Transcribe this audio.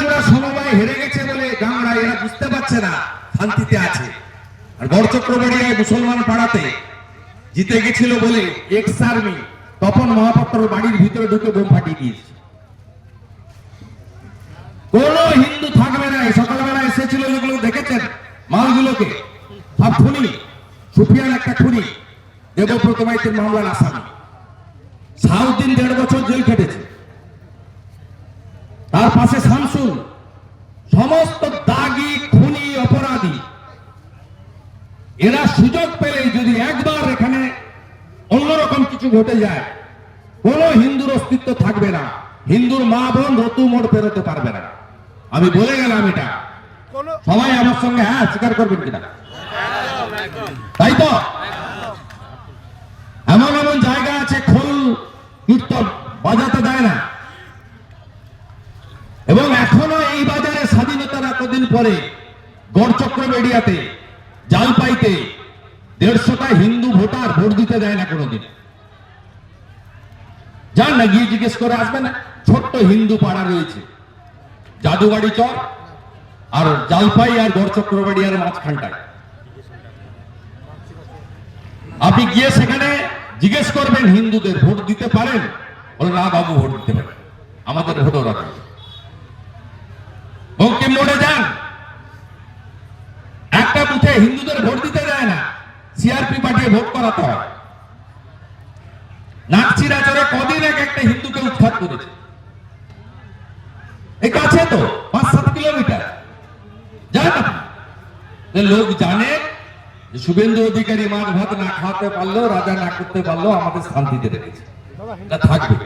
চোরা সমবায় হেরে গেছে বলে গাংড়া এরা বুঝতে পারছে না, শান্তিতে আছে। আর গড়চক্রবাড়িয়ায় মুসলমান পাড়াতে জিতে গেছিল বলে এক্স আর্মি তপন মহাপাত্র বাড়ির ভিতরে ঢুকে বোম ফাটিয়ে দিয়েছে। কোন হিন্দু থাকবে না সকালবেলা এসেছিল যেগুলো দেখেছেন মালগুলোকে। সব খুনি, সুফিয়ান একটা খুনি, দেবব্রত মাইতির মামলার আসামি। সাউদ্দিন দেড় বছর জেল খেটেছে। পাশে শামসুল। সমস্ত দাগি খুনি অপরাধী। এরা সুযোগ পেলেই যদি একবার এখানে অন্যরকম কিছু ঘটে যায় কোন হিন্দুর অস্তিত্ব থাকবে না। হিন্দুর মা বোন রতু মোড় পেরোতে পারবে না। আমি বলে গেলাম এটা। সবাই আমার সঙ্গে হ্যাঁ স্বীকার করবেন কিনা? তাই তো? এমন এমন জায়গা আছে খোল কীর্তন বাজাতে দেয় না। পরে গড়চক্র এরিয়াতে জালপাইতে দেড়শোটা হিন্দু ভোটার ভোট দিতে দেয় না কোনোদিন। যান না, গিয়ে জিজ্ঞেস করে আসবে না ছোট্ট হিন্দু পাড়া রয়েছে। জাদুবাড়ি চর আর জালপাই আর গড়চক্রবাড়ি আর মাঝখানটায়। আপনি গিয়ে সেখানে জিজ্ঞেস করবেন, হিন্দুদের ভোট দিতে পারেন? বলে না বাবু, ভোট দিতে পারেন। আমাদের ভোট ওরা। বঙ্কিম মোড়ে যান। বুথে হিন্দুদের ভোট দিতে দেয় না। সিআরপি পাঠিয়ে ভোট করাতে হয় নাকচিরা চরে কদিন এক একটা হিন্দুকে উৎখাত করেছে। এই কাছে তো পাঁচ সাত কিলোমিটার। যে লোক জানে শুভেন্দু অধিকারী মাছ ভাত না খাওয়াতে পারল রাজা না করতে পারল আমাদের শান্তিতে রেখেছে। থাকবে।